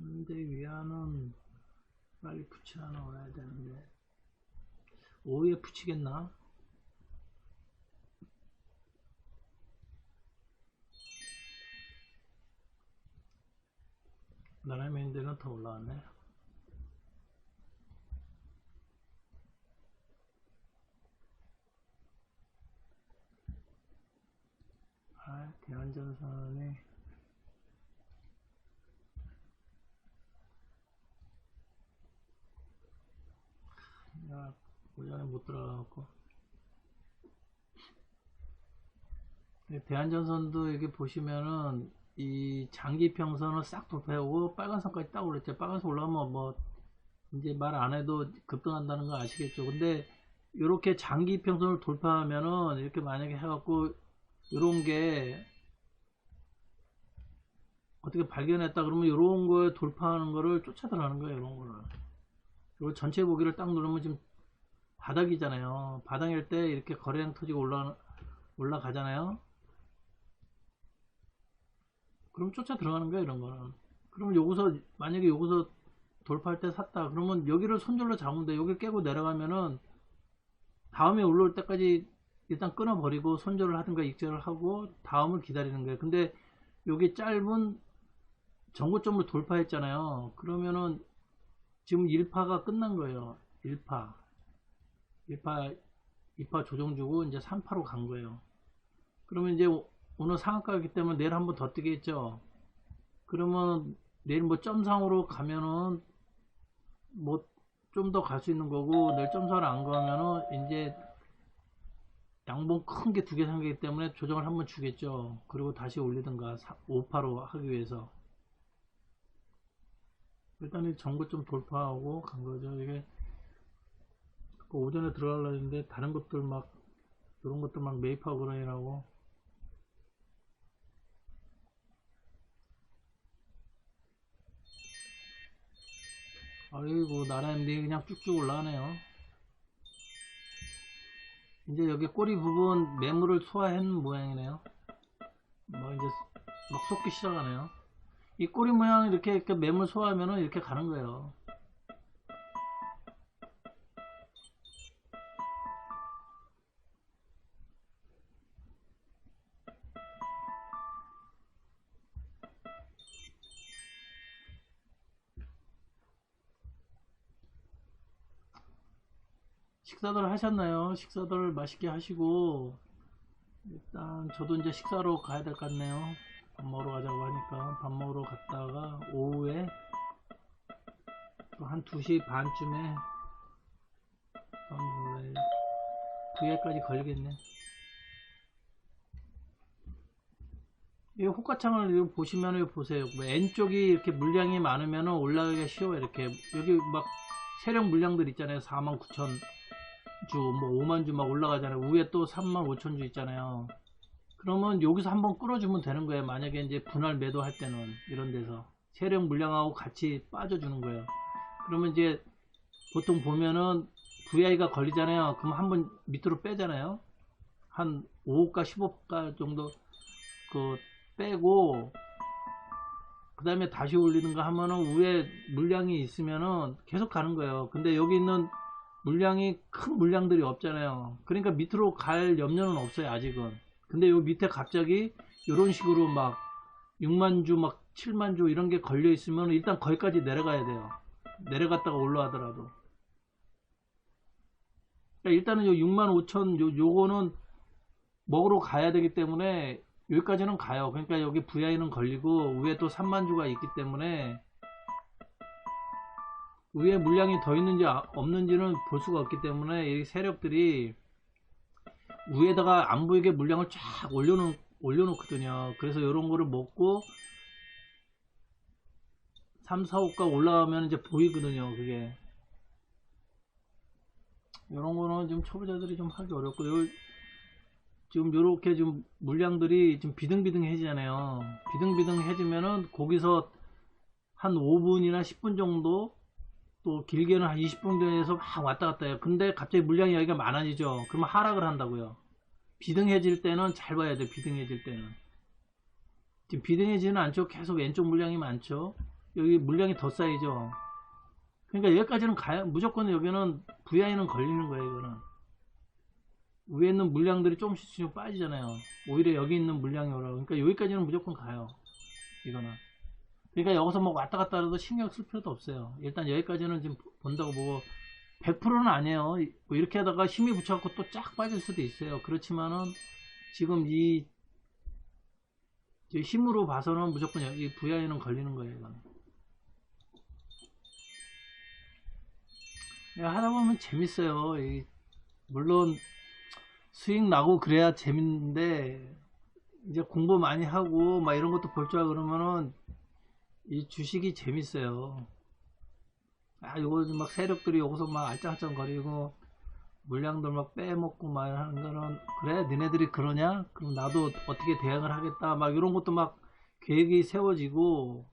근데 위안은 빨리 붙여 넣어야 되는데 오후에 붙이겠나? 나라면들은 더 올라왔네. 아, 대한전선이 야, 오전에 못 들어가갖고. 대한전선도 여기 보시면은 이 장기 평선을 싹 돌파하고 빨간 선까지 딱 올랐죠. 빨간선 올라가면 뭐 이제 말 안 해도 급등한다는 거 아시겠죠. 근데 이렇게 장기 평선을 돌파하면은 이렇게 만약에 해갖고 이런 게 어떻게 발견했다 그러면 이런 거에 돌파하는 거를 쫓아 들어가는 거예요. 이런 거를. 그리고 전체 보기를 딱 누르면 지금 바닥이잖아요. 바닥일 때 이렇게 거래량 터지고 올라 올라가잖아요. 그럼 쫓아 들어가는 거야 이런 거는. 그러면 여기서 만약에 여기서 돌파할 때 샀다 그러면 여기를 손절로 잡으면 돼. 여기 깨고 내려가면은 다음에 올라올 때까지 일단 끊어버리고 손절을 하든가 익절을 하고 다음을 기다리는 거예요. 근데 여기 짧은 전고점을 돌파했잖아요. 그러면은 지금 1파가 끝난 거예요. 1파. 1파, 2파 조정 주고 이제 3파로 간 거예요. 그러면 이제 오늘 상한가이기 때문에 내일 한번 더 뜨겠죠. 그러면 내일 뭐 점상으로 가면은 뭐 좀 더 갈 수 있는 거고 내일 점상을 안 가면은 이제 양봉 큰 게 두 개 생기기 때문에 조정을 한번 주겠죠. 그리고 다시 올리든가 5파로 하기 위해서. 일단 이 전고 좀 돌파하고 간 거죠. 이게 그 오전에 들어가려 했는데 다른 것들 막 이런 것들 막 매입하고 그러느라고 아이고 나라인데 그냥 쭉쭉 올라가네요. 이제 여기 꼬리 부분 매물을 소화한 모양이네요. 뭐 이제 막 쏟기 시작하네요. 이 꼬리 모양 이렇게, 이렇게 매물 소화하면은 이렇게 가는 거예요. 식사들 하셨나요? 식사들 맛있게 하시고 일단 저도 이제 식사로 가야 될 것 같네요. 밥 먹으러 가자고 하니까 밥 먹으러 갔다가 오후에 또 한 2시 반쯤에 또한번 부회까지 걸리겠네. 이 호가창을 보시면 보세요. 뭐 N쪽이 이렇게 물량이 많으면 올라가기가 쉬워요. 이렇게 여기 막 세력 물량들 있잖아요. 4만 9천 주, 뭐 5만 주 막 올라가잖아요. 위에 또 3만 5천 주 있잖아요. 그러면 여기서 한번 끌어주면 되는 거예요. 만약에 이제 분할 매도할 때는 이런 데서 세력 물량하고 같이 빠져주는 거예요. 그러면 이제 보통 보면은 VI가 걸리잖아요. 그럼 한번 밑으로 빼잖아요. 한 5호가 15호가 정도 그 빼고 그 다음에 다시 올리는가 하면은 위에 물량이 있으면은 계속 가는 거예요. 근데 여기 있는 물량이 큰 물량들이 없잖아요. 그러니까 밑으로 갈 염려는 없어요. 아직은. 근데 요 밑에 갑자기 이런 식으로 막 6만 주, 막 7만 주 이런 게 걸려 있으면 일단 거기까지 내려가야 돼요. 내려갔다가 올라가더라도. 그러니까 일단은 요 6만 5천 요 요거는 먹으러 가야 되기 때문에 여기까지는 가요. 그러니까 여기 VI는 걸리고 위에 또 3만 주가 있기 때문에 위에 물량이 더 있는지 아- 없는지는 볼 수가 없기 때문에 이 세력들이 위에다가 안 보이게 물량을 쫙 올려놓, 올려놓거든요. 그래서 이런 거를 먹고 3, 4, 5가 올라가면 이제 보이거든요. 그게. 이런 거는 좀 초보자들이 좀 하기 어렵고, 요, 지금 요렇게 좀 물량들이 좀 비등비등해지잖아요. 비등비등해지면은 거기서 한 5분이나 10분 정도 또 길게는 한 20분 정도에서 막 왔다 갔다 해요. 근데 갑자기 물량이 여기가 많아지죠. 그러면 하락을 한다고요. 비등해질 때는 잘 봐야 돼요. 비등해질 때는. 지금 비등해지는 않죠. 계속 왼쪽 물량이 많죠. 여기 물량이 더 쌓이죠. 그러니까 여기까지는 가야 무조건 여기는 VI는 걸리는 거예요. 이거는 위에 있는 물량들이 조금씩 조금씩 빠지잖아요. 오히려 여기 있는 물량이 오라고. 그러니까 여기까지는 무조건 가요. 이거는. 그러니까 여기서 뭐 왔다 갔다 해도 신경 쓸 필요도 없어요. 일단 여기까지는 지금 본다고 보고 100%는 아니에요. 뭐 이렇게 하다가 힘이 붙여갖고 또 쫙 빠질 수도 있어요. 그렇지만은 지금 이이 힘으로 봐서는 무조건 이 VI는 걸리는 거예요. 이거는. 야, 하다 보면 재밌어요. 이, 물론 수익 나고 그래야 재밌는데 이제 공부 많이 하고 막 이런 것도 볼 줄 알고 그러면은 이 주식이 재밌어요. 아, 요거 막 세력들이 여기서 막 알짱알짱 거리고 물량들 막 빼먹고 막 하는 거는 그래 니네들이 그러냐? 그럼 나도 어떻게 대응을 하겠다 막 이런 것도 막 계획이 세워지고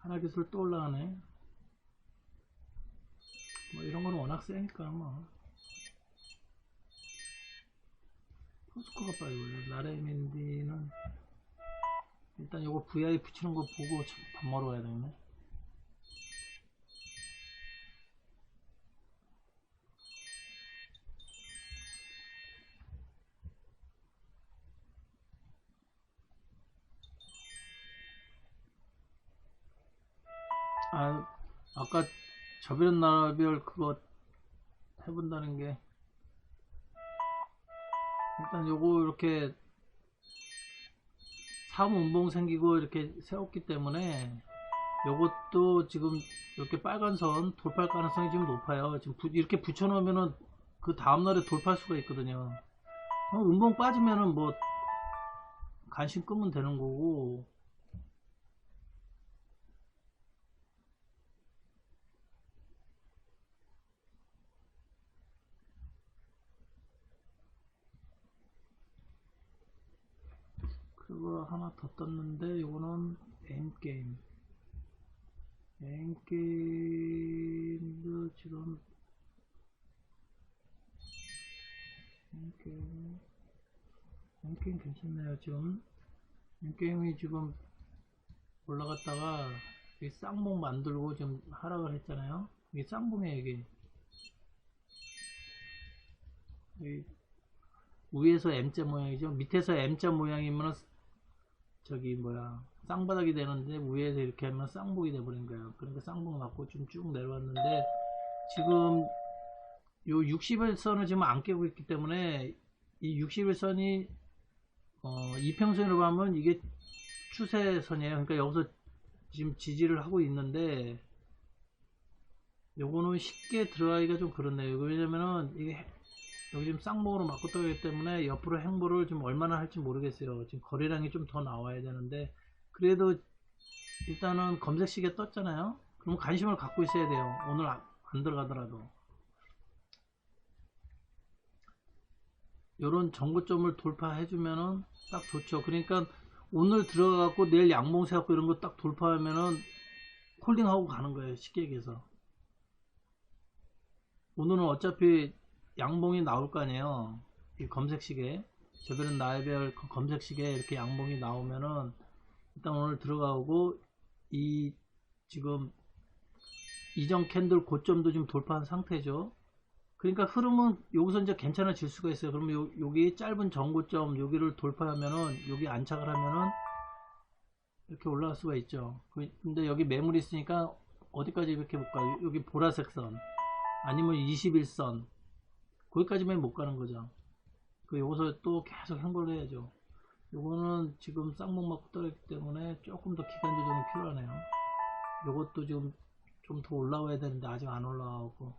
하나 기술 또 올라가네. 뭐 이런 거는 워낙 세니까 뭐 포스코가 빨리 올려 나레민디는 일단 요거 VI 붙이는 거 보고 참밥 먹으러 가야 되겠네. 아 아까 저별 나라별 그거 해본다는 게 일단 요거 이렇게 사무운봉 생기고 이렇게 세웠기 때문에 요것도 지금 이렇게 빨간 선 돌파할 가능성이 지금 높아요. 지금 부- 이렇게 붙여 놓으면은 그 다음날에 돌파할 수가 있거든요. 어, 운봉 빠지면은 뭐 간신 끄면 되는 거고 그거 하나 더 떴는데 이거는 M게임 M게임도 지금 M게임 M게임 괜찮네요 지금. M게임이 지금 올라갔다가 이 쌍봉 만들고 지금 하락을 했잖아요. 이게 쌍봉이에요 이게. 이 위에서 M자 모양이죠. 밑에서 M자 모양이면 저기 뭐야 쌍바닥이 되는데 위에서 이렇게 하면 쌍복이 돼버린 거예요 그러니까 쌍복 맞고 좀 쭉 내려왔는데 지금 요 60일선을 지금 안 깨고 있기 때문에 이 60일선이 어, 이평선으로 보면 이게 추세선이에요. 그러니까 여기서 지금 지지를 하고 있는데 요거는 쉽게 들어가기가 좀 그렇네요. 왜냐면은 이게 여기 지금 쌍목으로 맞고 떠기 때문에 옆으로 행보를 좀 얼마나 할지 모르겠어요. 지금 거래량이 좀 더 나와야 되는데 그래도 일단은 검색시계 떴잖아요. 그럼 관심을 갖고 있어야 돼요. 오늘 안, 안 들어가더라도 요런 정고점을 돌파해주면은 딱 좋죠. 그러니까 오늘 들어가갖고 내일 양봉 세 갖고 이런 거 딱 돌파하면은 홀딩하고 가는 거예요. 쉽게 얘기해서 오늘은 어차피 양봉이 나올 거 아니에요. 이 검색시계. 저별은 나의별 그 검색시계 이렇게 양봉이 나오면은 일단 오늘 들어가고 이 지금 이전 캔들 고점도 지금 돌파한 상태죠. 그러니까 흐름은 여기서 이제 괜찮아질 수가 있어요. 그러면 요, 여기 짧은 전고점 여기를 돌파하면은 여기 안착을 하면은 이렇게 올라갈 수가 있죠. 그- 근데 여기 매물이 있으니까 어디까지 이렇게 볼까요? 여기 보라색 선 아니면 21선 거기까지만 못 가는 거죠. 그 여기서 또 계속 행보를 해야죠. 요거는 지금 쌍목 맞고 떨어졌기 때문에 조금 더 기간 조정이 필요하네요. 요것도 지금 좀 더 올라와야 되는데 아직 안 올라가고.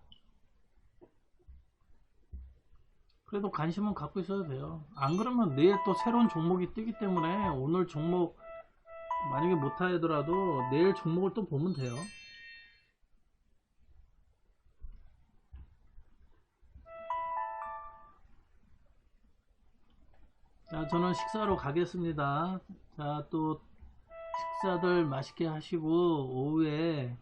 그래도 관심은 갖고 있어도 돼요. 안 그러면 내일 또 새로운 종목이 뜨기 때문에 오늘 종목 만약에 못 하더라도 내일 종목을 또 보면 돼요. 자, 저는 식사로 가겠습니다. 자, 또 식사들 맛있게 하시고 오후에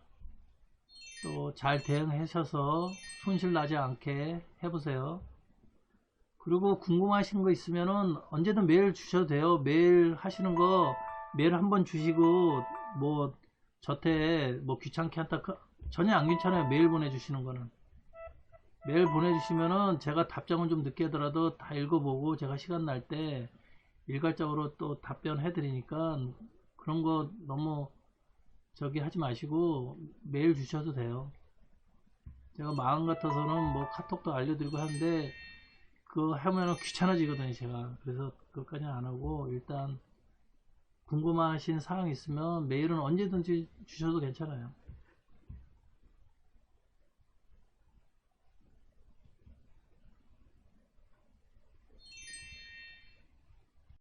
또 잘 대응하셔서 손실 나지 않게 해보세요. 그리고 궁금하신 거 있으면은 언제든 메일 주셔도 돼요. 메일 하시는 거 메일 한번 주시고 뭐 저한테 뭐 귀찮게 한다 그- 전혀 안 괜찮아요 메일 보내주시는 거는 메일 보내주시면은 제가 답장은 좀 늦게 하더라도 다 읽어보고 제가 시간 날 때 일괄적으로 또 답변해 드리니까 그런 거 너무 저기 하지 마시고 메일 주셔도 돼요. 제가 마음 같아서는 뭐 카톡도 알려드리고 하는데 그거 하면은 귀찮아지거든요 제가. 그래서 그것까지는 안 하고 일단 궁금하신 사항 있으면 메일은 언제든지 주셔도 괜찮아요